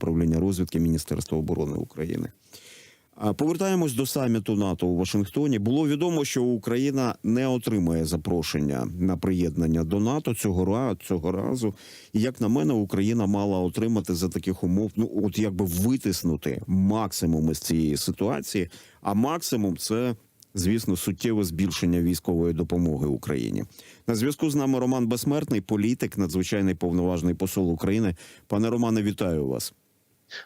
управління розвідки Міністерства оборони України. Повертаємось до саміту НАТО у Вашингтоні. Було відомо, що Україна не отримає запрошення на приєднання до НАТО цього цього разу. І як на мене, Україна мала отримати за таких умов, ну от якби витиснути максимум із цієї ситуації. А максимум це. Звісно, суттєве збільшення військової допомоги Україні. На зв'язку з нами Роман Безсмертний, політик, надзвичайний повноважний посол України. Пане Романе, вітаю вас.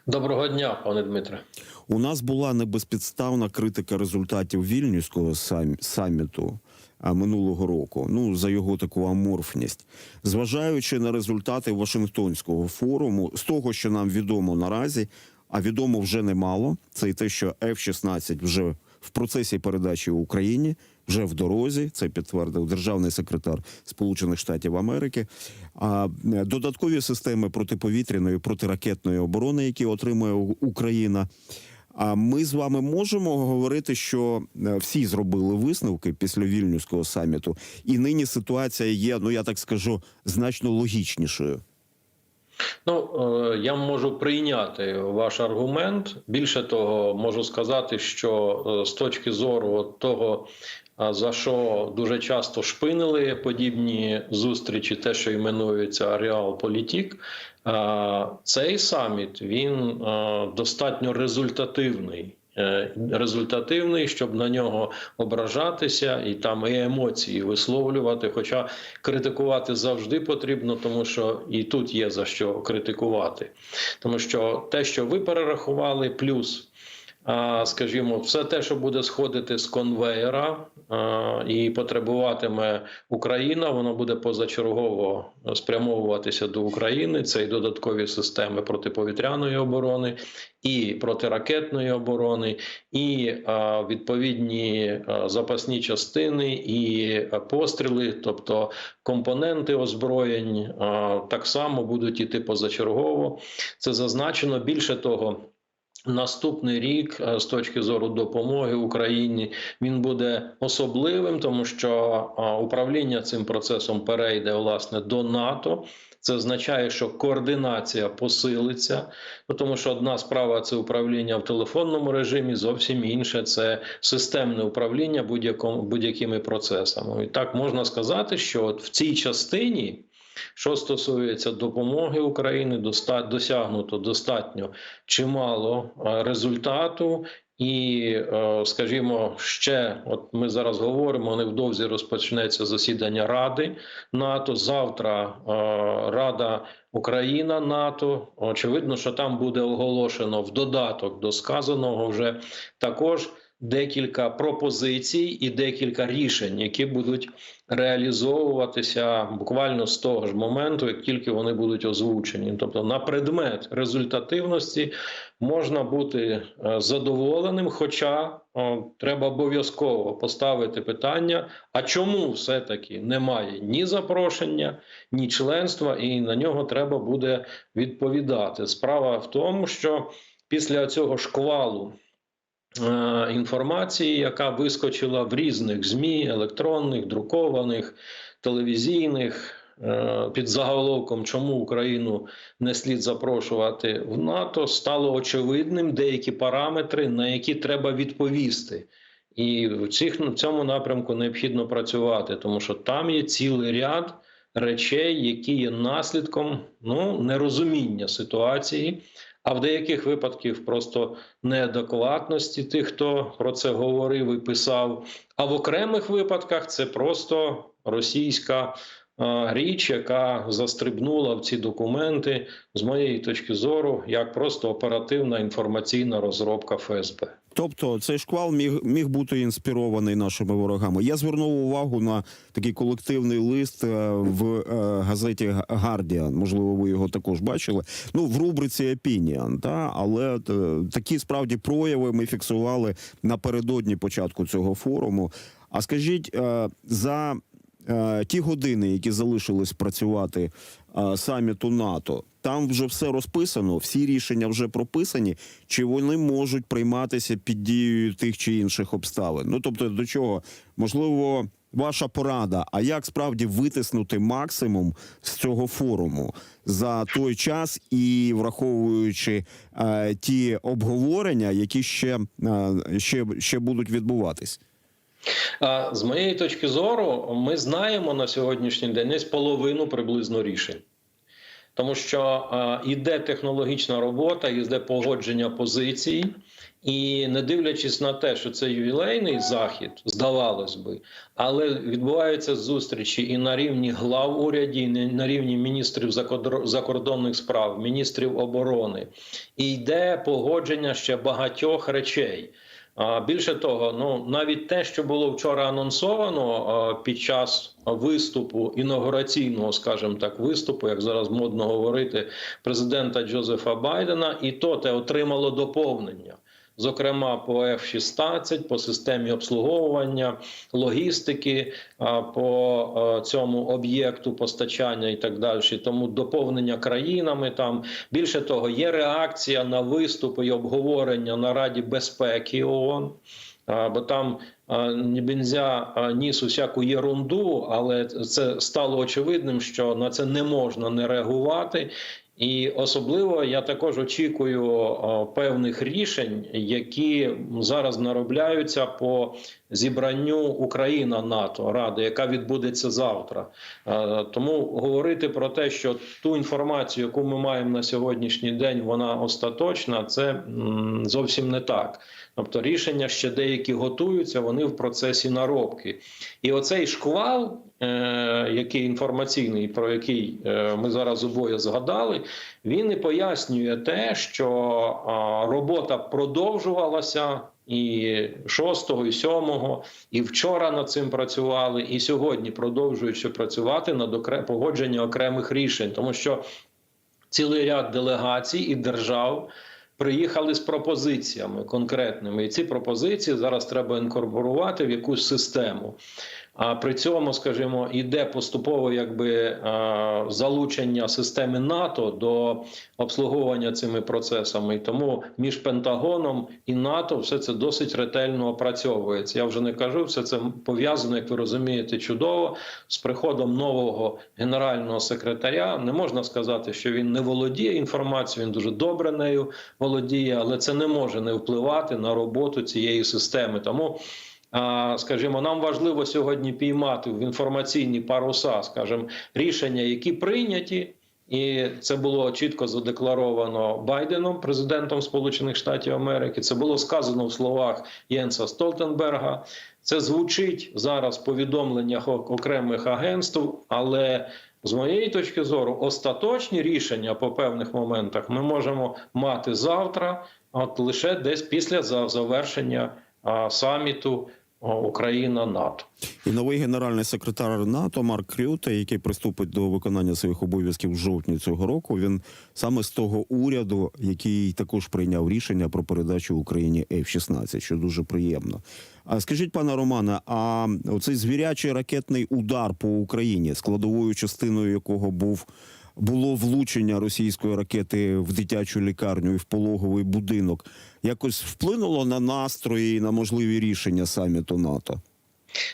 Доброго дня, пане Дмитре. У нас була небезпідставна критика результатів вільнюського сам- саміту минулого року. Ну за його таку аморфність, зважаючи на результати Вашингтонського форуму, з того, що нам відомо наразі, а відомо вже немало. Це й те, що F-16 вже в процесі передачі Україні. Вже в дорозі це підтвердив державний секретар Сполучених Штатів Америки. А е, додаткові системи протиповітряної протиракетної оборони, які отримує Україна. А ми з вами можемо говорити, що е, всі зробили висновки після вільнюського саміту, і нині ситуація є, ну я так скажу, значно логічнішою. Ну е, я можу прийняти ваш аргумент. Більше того, можу сказати, що з точки зору того, за що дуже часто шпинили подібні зустрічі, те, що іменується Реалполітік, цей саміт він достатньо результативний. Е, Результативний, щоб на нього ображатися і там і емоції висловлювати. Хоча критикувати завжди потрібно, тому що і тут є за що критикувати. Тому що те, що ви перерахували, плюс. Скажімо, все те, що буде сходити з конвейера і потребуватиме Україна, воно буде позачергово спрямовуватися до України. Це і додаткові системи протиповітряної оборони, і протиракетної оборони, і відповідні запасні частини, і постріли, тобто компоненти озброєнь, так само будуть іти позачергово. Це зазначено більше того. Наступний рік, е, з точки зору допомоги Україні, він буде особливим, тому що управління цим процесом перейде власне до НАТО. Це означає, що координація посилиться, тому що одна справа це управління в телефонному режимі, зовсім інше це системне управління будь-якими процесами. І так можна сказати, що от в цій частині. Що стосується допомоги України, доста- досягнуто достатньо чимало е, результату. І, е, скажімо, ще от ми зараз говоримо, невдовзі розпочнеться засідання Ради НАТО. Завтра е, Рада Україна НАТО. Очевидно, що там буде оголошено в додаток до сказаного вже також декілька пропозицій і декілька рішень, які будуть реалізовуватися буквально з того ж моменту, як тільки вони будуть озвучені. Тобто, на предмет результативності можна бути е, задоволеним, хоча о, треба обов'язково поставити питання: а чому все-таки немає ні запрошення, ні членства, і на нього треба буде відповідати. Справа в тому, що після цього шквалу е, інформації, яка вискочила в різних ЗМІ, електронних, друкованих, телевізійних. е, Під заголовком, чому Україну не слід запрошувати в НАТО, стало очевидним деякі параметри, на які треба відповісти. І в цих в цьому напрямку необхідно працювати, тому що там є цілий ряд речей, які є наслідком ну нерозуміння ситуації, а в деяких випадках просто неадекватності тих, хто про це говорив і писав. А в окремих випадках це просто російська е, річ, яка застрибнула в ці документи, з моєї точки зору, як просто оперативна інформаційна розробка ФСБ. Тобто цей шквал міг міг бути інспірований нашими ворогами. Я звернув увагу на такий колективний лист е, в е, газеті Гардіан. Можливо, ви його також бачили. Ну в рубриці Opinion, та але е, такі справді прояви ми фіксували напередодні початку цього форуму. А скажіть за ті години, які залишились працювати е, саміту НАТО, там вже все розписано, всі рішення вже прописані, чи вони можуть прийматися під дією тих чи інших обставин? Ну тобто, до чого можливо ваша порада. А як справді витиснути максимум з цього форуму за той час і враховуючи е, ті обговорення, які ще, е, ще, ще будуть відбуватись? З моєї точки зору, ми знаємо на сьогоднішній день десь половину приблизно рішень. Тому що е, іде технологічна робота, іде погодження позицій, і не дивлячись на те, що це ювілейний захід, здавалось би, але відбуваються зустрічі і на рівні глав уряді, і на рівні міністрів закордонних справ, міністрів оборони, і йде погодження ще багатьох речей. Більше того, ну навіть те, що було вчора анонсовано під час виступу інаугураційного, скажімо так, виступу, як зараз модно говорити, президента Джозефа Байдена, і то те отримало доповнення. Зокрема, по F-16, по системі обслуговування, логістики, по цьому об'єкту постачання і так далі. Тому доповнення країнами там більше того, є реакція на виступи і обговорення на Раді безпеки ООН. Бо там а, ніс усяку єрунду, але це стало очевидним, що на це не можна не реагувати. І особливо я також очікую певних рішень, які зараз наробляються по зібранню Україна НАТО Ради, яка відбудеться завтра. Е, Тому говорити про те, що ту інформацію, яку ми маємо на сьогоднішній день, вона остаточна, це зовсім не так. Тобто рішення ще деякі готуються, вони в процесі наробки. І оцей шквал, е, який інформаційний, про який е, ми зараз обоє згадали, він і пояснює те, що робота продовжувалася. І 6, і 7, і вчора над цим працювали, і сьогодні продовжують працювати над погодження окремих рішень, тому що цілий ряд делегацій і держав приїхали з пропозиціями конкретними, і ці пропозиції зараз треба інкорпорувати в якусь систему. А при цьому, скажімо, іде поступово якби залучення системи НАТО до обслуговування цими процесами. І тому між Пентагоном і НАТО все це досить ретельно опрацьовується. Я вже не кажу, все це пов'язано, як ви розумієте, чудово з приходом нового генерального секретаря. Не можна сказати, що він не володіє інформацією, він дуже добре нею володіє, але це не може не впливати на роботу цієї системи. Тому. Скажімо, нам важливо сьогодні піймати в інформаційні паруса, скажімо, рішення, які прийняті, і це було чітко задекларовано Байденом, президентом Сполучених Штатів Америки. Це було сказано в словах Єнса Столтенберга. Це звучить зараз в повідомленнях окремих агентств, але з моєї точки зору, остаточні рішення по певних моментах ми можемо мати завтра, от лише десь після завершення саміту. Україна НАТО і новий генеральний секретар НАТО Марк Рюте, який приступить до виконання своїх обов'язків в жовтні цього року. Він саме з того уряду, який також прийняв рішення про передачу Україні F-16, що дуже приємно. А скажіть, пане Романе, а оцей звірячий ракетний удар по Україні, складовою частиною якого був було влучення російської ракети в дитячу лікарню і в пологовий будинок, якось вплинуло на настрої і на можливі рішення саміту НАТО?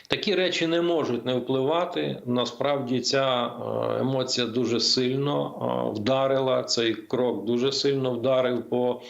Такі речі не можуть не впливати. Насправді ця емоція дуже сильно вдарила. Цей крок дуже сильно вдарив по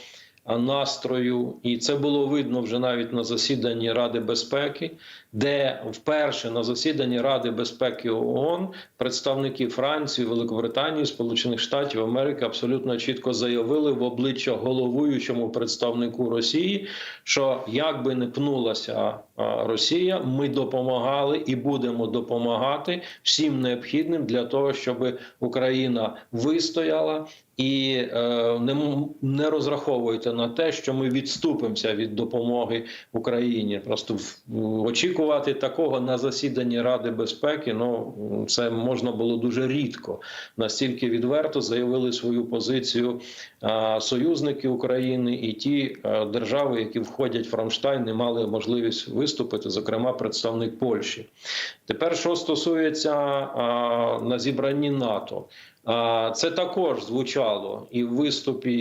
настрою, і це було видно вже навіть на засіданні Ради безпеки, де вперше на засіданні Ради безпеки ООН представники Франції, Великобританії, Сполучених Штатів Америки абсолютно чітко заявили в обличчя головуючому представнику Росії, що як би не пнулася Росія, ми допомагали і будемо допомагати всім необхідним для того, щоб Україна вистояла. І е, не, не розраховуйте на те, що ми відступимося від допомоги Україні. Просто в, очікувати такого на засіданні Ради безпеки. Ну це можна було дуже рідко. Настільки відверто заявили свою позицію союзники України і ті держави, які входять в Рамштайн, не мали можливість виступити, зокрема представник Польщі. Тепер що стосується на зібранні НАТО. Це також звучало і в виступі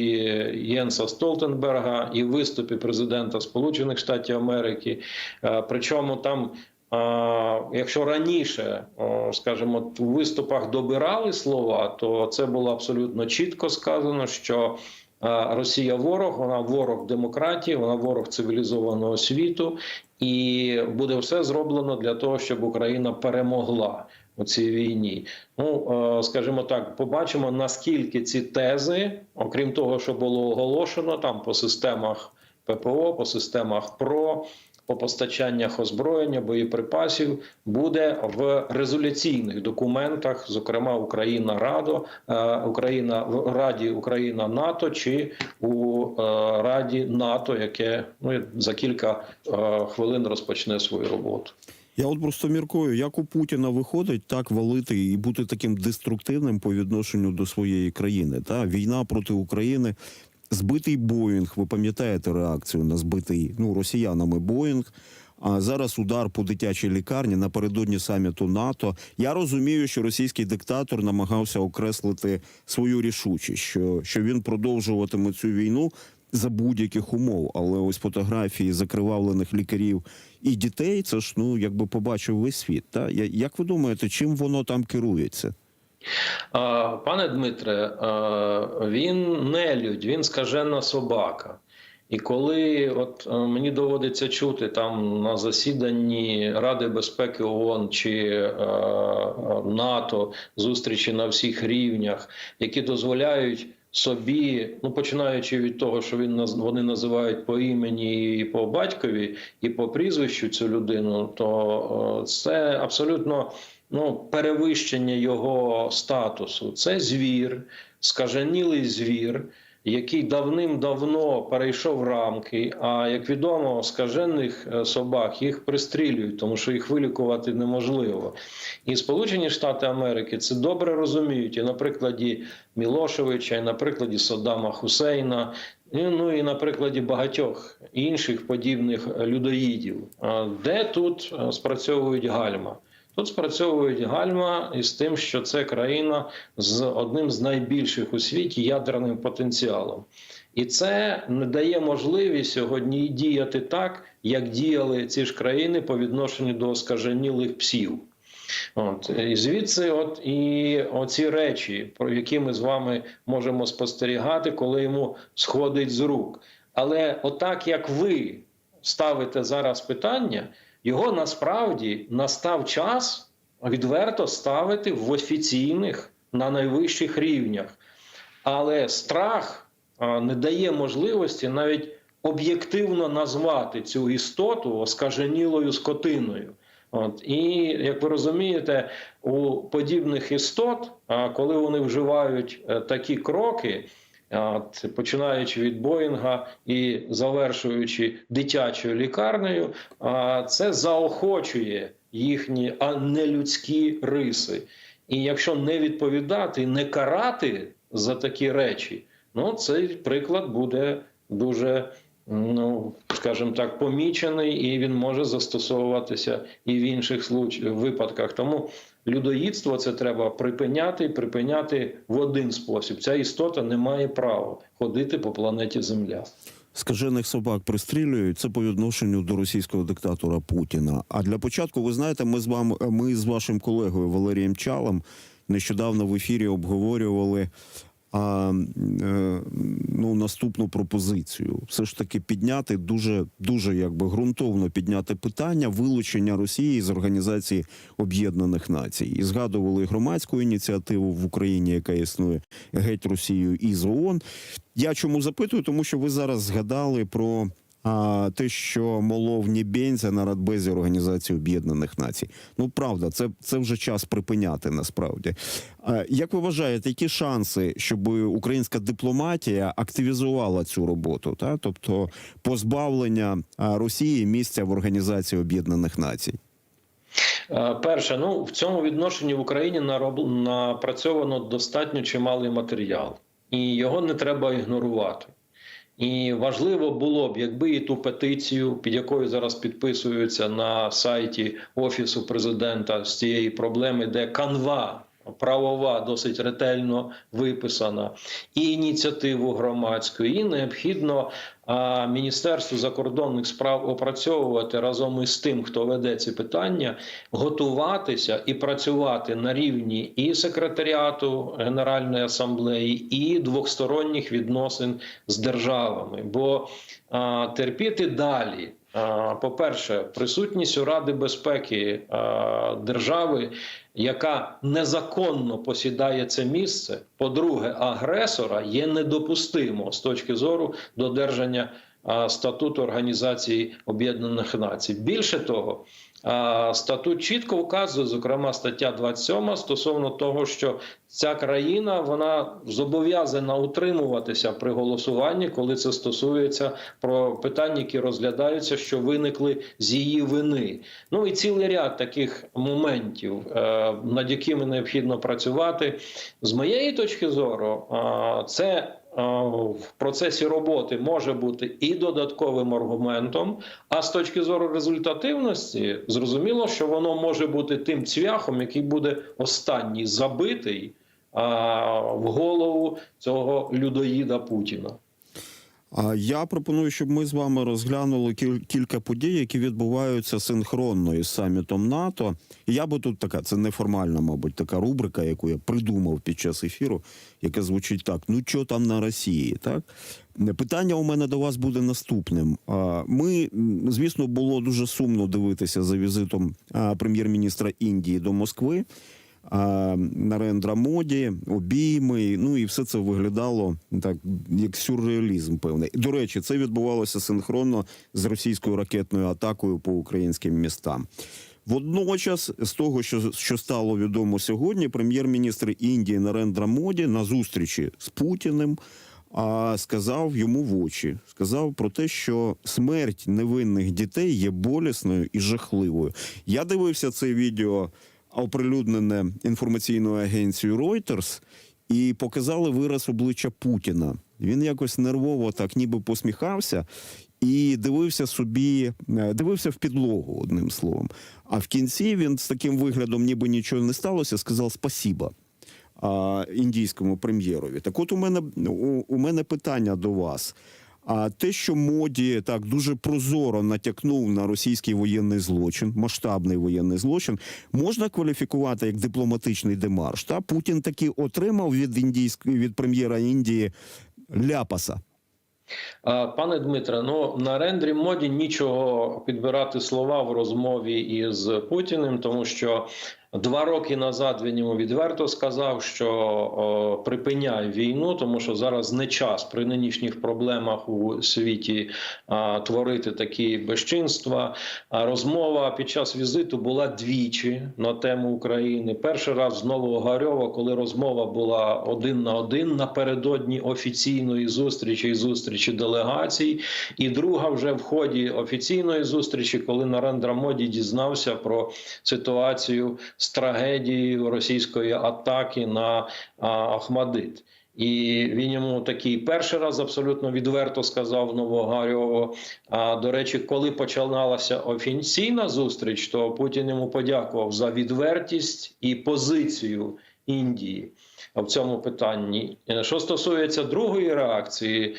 Єнса Столтенберга, і в виступі президента Сполучених Штатів Америки. Причому там Якщо раніше, скажімо, у виступах добирали слова, то це було абсолютно чітко сказано, що Росія ворог, вона ворог демократії, вона ворог цивілізованого світу, і буде все зроблено для того, щоб Україна перемогла у цій війні. Ну е, скажімо так, побачимо наскільки ці тези, окрім того, що було оголошено там по системах ППО, по системах ПРО. По постачаннях озброєння, боєприпасів буде в резолюційних документах, зокрема Україна Радо, е, Україна в Раді Україна НАТО чи у е, Раді НАТО, яке ну за кілька хвилин розпочне свою роботу. Я от просто міркую, як у Путіна виходить так валити і бути таким деструктивним по відношенню до своєї країни. Та війна проти України, збитий Боїнг. Ви пам'ятаєте реакцію на збитий ну росіянами Боїнг. А зараз удар по дитячій лікарні напередодні саміту НАТО. Я розумію, що російський диктатор намагався окреслити свою рішучість, що, що він продовжуватиме цю війну за будь-яких умов. Але ось фотографії закривавлених лікарів і дітей, це ж ну якби побачив весь світ. Та як ви думаєте, чим воно там керується? Пане Дмитре, він не людь, він скажена собака. І коли от е, мені доводиться чути там на засіданні Ради безпеки ООН чи е, е, НАТО зустрічі на всіх рівнях, які дозволяють собі, ну починаючи від того, що він вони називають по імені і по батькові, і по прізвищу цю людину, то е, це абсолютно ну, перевищення його статусу. Це звір, скаженілий звір, який давним-давно перейшов рамки. А як відомо, скажених е, собак їх пристрілюють, тому що їх вилікувати неможливо. І Сполучені Штати Америки це добре розуміють. І на прикладі Мілошевича, і на прикладі Саддама Хусейна. Ну і на прикладі багатьох інших подібних людоїдів, де тут е, спрацьовують гальма. Тут спрацьовують гальма із тим, що це країна з одним з найбільших у світі ядерним потенціалом. І це не дає можливість сьогодні діяти так, як діяли ці ж країни по відношенню до скаженілих псів. От і звідси, от і оці речі, про які ми з вами можемо спостерігати, коли йому сходить з рук. Але отак як ви ставите зараз питання, його насправді настав час відверто ставити в офіційних на найвищих рівнях. Але страх не дає можливості навіть об'єктивно назвати цю істоту оскаженілою скотиною. От і як ви розумієте, у подібних істот, коли вони вживають е, такі кроки, от, починаючи від Боїнга і завершуючи дитячою лікарнею, а, це заохочує їхні а не людські риси. І якщо не відповідати, не карати за такі речі, ну цей приклад буде дуже, ну скажімо так, помічений, і він може застосовуватися і в інших случ... випадках. Тому людоїдство це треба припиняти припиняти в один спосіб. Ця істота не має права ходити по планеті Земля. Скажених собак пристрілюють це по відношенню до російського диктатора Путіна. А для початку, ви знаєте, ми з вами, ми з вашим колегою Валерієм Чалом нещодавно в ефірі обговорювали а, е, ну, наступну пропозицію. Все ж таки підняти дуже, дуже якби ґрунтовно підняти питання вилучення Росії з Організації Об'єднаних Націй. І згадували громадську ініціативу в Україні, яка існує геть Росію із ООН. Я чому запитую? Тому що ви зараз згадали про а, те, що молов Нібензя на Радбезі Організації Об'єднаних Націй. Ну правда, це, це вже час припиняти насправді. А, як ви вважаєте, які шанси, щоб українська дипломатія активізувала цю роботу? Та? Тобто позбавлення Росії місця в Організації Об'єднаних Націй? Е, Перше, ну в цьому відношенні в Україні нароб... напрацьовано достатньо чималий матеріал, і його не треба ігнорувати. І важливо було б, якби і ту петицію, під якою зараз підписуються на сайті офісу президента з цієї проблеми, де канва правова досить ретельно виписана, і ініціативу громадську, і необхідно а Міністерству закордонних справ опрацьовувати разом із тим, хто веде ці питання, готуватися і працювати на рівні і секретаріату Генеральної асамблеї, і двосторонніх відносин з державами. Бо а, терпіти далі. А, По-перше, присутність у Ради безпеки держави, яка незаконно посідає це місце. По-друге, агресора є недопустимо з точки зору додержання статуту Організації Об'єднаних Націй. Більше того, статут чітко вказує, зокрема стаття 27, стосовно того, що ця країна вона зобов'язана утримуватися при голосуванні, коли це стосується про питання, які розглядаються, що виникли з її вини. Ну і цілий ряд таких моментів, е, над якими необхідно працювати. З моєї точки зору, це в процесі роботи може бути і додатковим аргументом. А з точки зору результативності, зрозуміло, що воно може бути тим цвяхом, який буде останній забитий в голову цього людоїда Путіна. Я пропоную, щоб ми з вами розглянули кіль- кілька подій, які відбуваються синхронно із самітом НАТО. Я би тут така, це неформальна, мабуть, така рубрика, яку я придумав під час ефіру, яка звучить так: ну що там на Росії? Так питання у мене до вас буде наступним. Ми, звісно, було дуже сумно дивитися за візитом прем'єр-міністра Індії до Москви. А, Нарендра Моді, обійми. Ну і все це виглядало так, як сюрреалізм певний. До речі, це відбувалося синхронно з російською ракетною атакою по українським містам. Водночас, з того, що, що стало відомо сьогодні, прем'єр-міністр Індії Нарендра Моді на зустрічі з Путіним а, сказав йому в очі, сказав про те, що смерть невинних дітей є болісною і жахливою. Я дивився це відео оприлюднене інформаційною агенцією Reuters, і показали вираз обличчя Путіна. Він якось нервово так ніби посміхався і дивився собі, е, дивився в підлогу, одним словом. А в кінці він з таким виглядом, ніби нічого не сталося, сказав спасіба індійському прем'єрові. Так от у мене у, у мене питання до вас. А те, що моді так дуже прозоро натякнув на російський воєнний злочин, масштабний воєнний злочин, можна кваліфікувати як дипломатичний демарш. Та Путін таки отримав від індійської від прем'єра Індії ляпаса. Пане Дмитре, ну на рендрі моді нічого підбирати слова в розмові із Путіним, тому що два роки назад він йому відверто сказав, що о, припиняй війну, тому що зараз не час при нинішніх проблемах у світі а, творити такі безчинства. А розмова під час візиту була двічі на тему України. Перший раз з Нового Гарьова, коли розмова була один на один напередодні офіційної зустрічі і зустрічі делегацій, і друга вже в ході офіційної зустрічі, коли Нарендра Моді дізнався про ситуацію з трагедією російської атаки на Ахмадит. І він йому такий перший раз абсолютно відверто сказав Новогарьову. А до речі, коли починалася офіційна зустріч, то Путін йому подякував за відвертість і позицію Індії в цьому питанні. Що стосується другої реакції,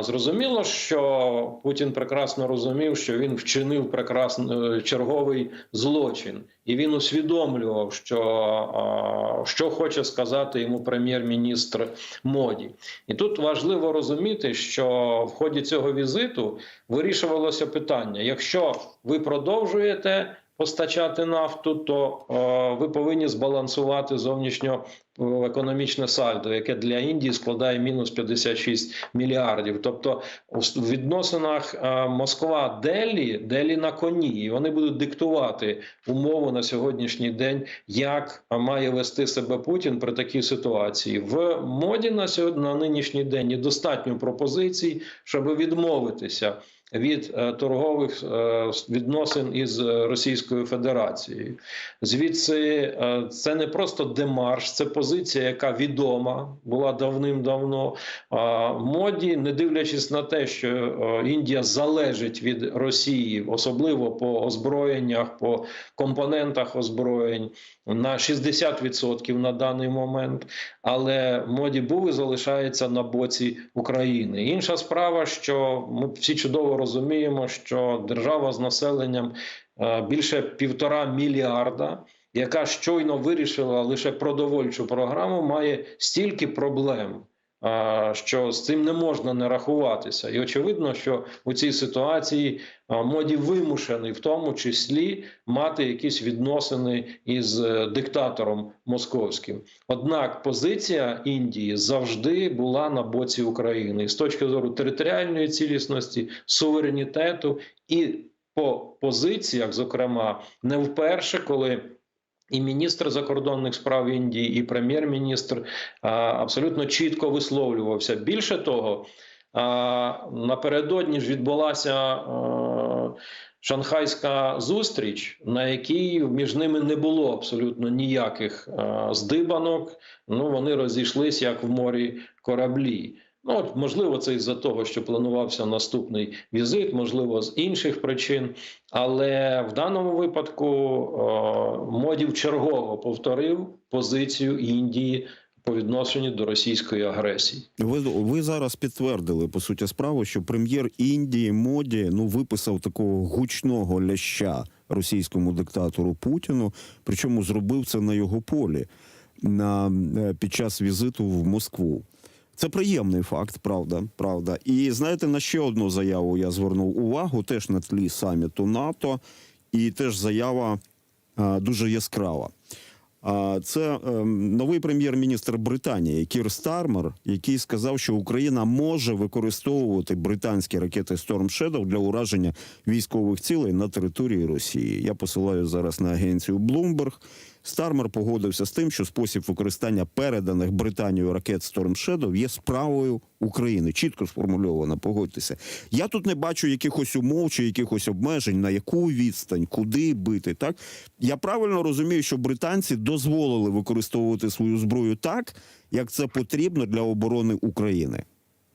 зрозуміло, що Путін прекрасно розумів, що він вчинив прекрасно е, черговий злочин, і він усвідомлював, що що хоче сказати йому прем'єр-міністр Моді. І тут важливо розуміти, що в ході цього візиту вирішувалося питання: якщо ви продовжуєте постачати нафту, то е, ви повинні збалансувати зовнішньо е, економічне сальдо, яке для Індії складає мінус 56 мільярдів. Тобто в відносинах е, Москва Делі, Делі на коні, і вони будуть диктувати умову на сьогоднішній день, як має вести себе Путін при такій ситуації. В моді на сьогодні на нинішній день є достатньо пропозицій, щоб відмовитися від е, торгових е, відносин із Російською Федерацією. Звідси е, це не просто демарш, це позиція. яка відома була давним-давно. Моді, не дивлячись на те, що Індія залежить від Росії, особливо по озброєннях, по компонентах озброєнь на 60% на даний момент. Але моді був і залишається на боці України. Інша справа, що ми всі чудово розуміємо, що держава з населенням е, більше півтора мільярда. Яка щойно вирішила лише продовольчу програму, має стільки проблем, що з цим не можна не рахуватися. І очевидно, що у цій ситуації моді вимушений, в тому числі, мати якісь відносини із е, диктатором московським. Однак позиція Індії завжди була на боці України з точки зору територіальної цілісності, суверенітету і по позиціях, зокрема, не вперше, коли і міністр закордонних справ Індії, і прем'єр-міністр абсолютно чітко висловлювався. Більше того, напередодні ж відбулася шанхайська зустріч, на якій між ними не було абсолютно ніяких здибанок. Ну вони розійшлись як в морі кораблі. Ну, от, можливо, це із-за того, що планувався наступний візит, можливо, з інших причин. Але в даному випадку е, Модів чергово повторив позицію Індії по відношенню до російської агресії. Ви, ви зараз підтвердили по суті справи, що прем'єр Індії Моді ну виписав такого гучного ляща російському диктатору Путіну, причому зробив це на його полі на е, під час візиту в Москву. Це приємний факт, правда, правда. І знаєте, на ще одну заяву я звернув увагу, теж на тлі саміту НАТО, і теж заява а, дуже яскрава. А це ем, новий прем'єр-міністр Британії Кір Стармер, який сказав, що Україна може використовувати британські ракети Storm Shadow для ураження військових цілей на території Росії. Я посилаю зараз на агенцію Bloomberg. Стармер погодився з тим, що спосіб використання переданих Британією ракет Storm Shadow є справою України. Чітко сформульовано, погодьтеся. Я тут не бачу якихось умов чи якихось обмежень, на яку відстань, куди бити. Так я правильно розумію, що британці дозволили використовувати свою зброю так, як це потрібно для оборони України.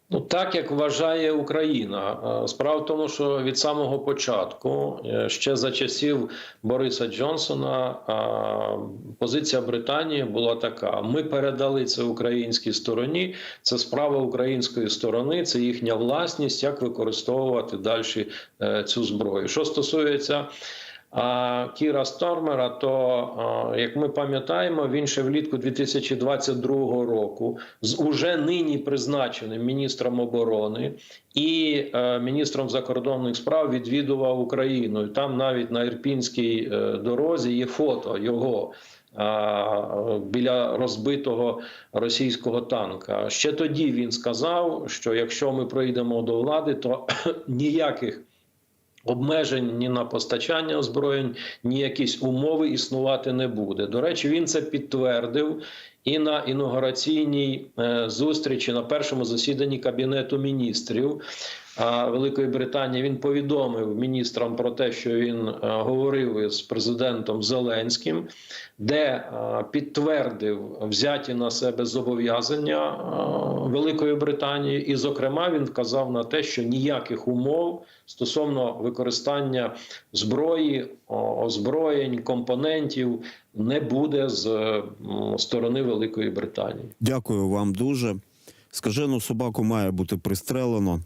Ну, так як вважає Україна, Е, справа в тому, що від самого початку, е, ще за часів Бориса Джонсона, е, позиція Британії була така: ми передали це українській стороні. Це справа української сторони, це їхня власність, як використовувати далі цю зброю. Що стосується Кіра Стормера, то як ми пам'ятаємо, він ще влітку 2022 року з уже нині призначеним міністром оборони і е, міністром закордонних справ відвідував Україну. Там навіть на Ірпінській е, дорозі є фото його. Біля розбитого російського танка ще тоді він сказав, що якщо ми прийдемо до влади, то ніяких обмежень ні на постачання озброєнь, ні якісь умови існувати не буде. До речі, він це підтвердив і на інаугураційній е, зустрічі на першому засіданні кабінету міністрів. Великої Британії він повідомив міністрам про те, що він е, говорив із президентом Зеленським, де е, підтвердив взяті на себе зобов'язання Великої Британії, і, зокрема, він вказав на те, що ніяких умов стосовно використання зброї, озброєнь, компонентів не буде з сторони Великої Британії. Дякую вам дуже. Скажену собаку має бути пристрелено.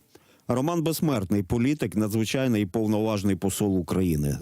Роман Безсмертний, політик, надзвичайний і повноважний посол України.